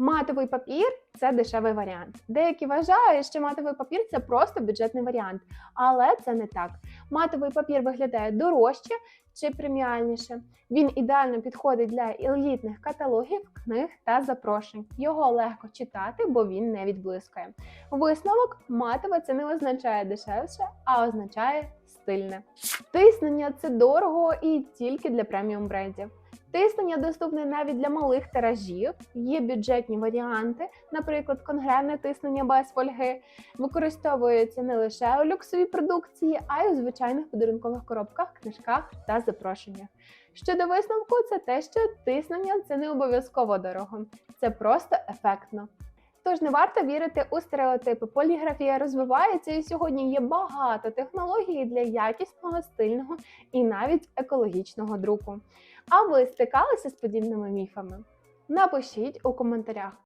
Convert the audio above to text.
Матовий папір це дешевий варіант. Деякі вважають, що матовий папір це просто бюджетний варіант, але це не так. Матовий папір виглядає дорожче чи преміальніше. Він ідеально підходить для елітних каталогів, книг та запрошень. Його легко читати, бо він не відблискує. Висновок матове це не означає дешевше, а означає стильне. Тиснення це дорого і тільки для преміум брендів. Тиснення доступне навіть для малих тиражів. Є бюджетні варіанти, наприклад, конгревне тиснення без фольги. Використовується не лише у люксовій продукції, а й у звичайних подарункових коробках, книжках та запрошеннях. Щодо висновку, це те, що тиснення це не обов'язково дорого, це просто ефектно. Тож не варто вірити у стереотипи. Поліграфія розвивається, і сьогодні є багато технологій для якісного, стильного і навіть екологічного друку. А ви стикалися з подібними міфами? Напишіть у коментарях.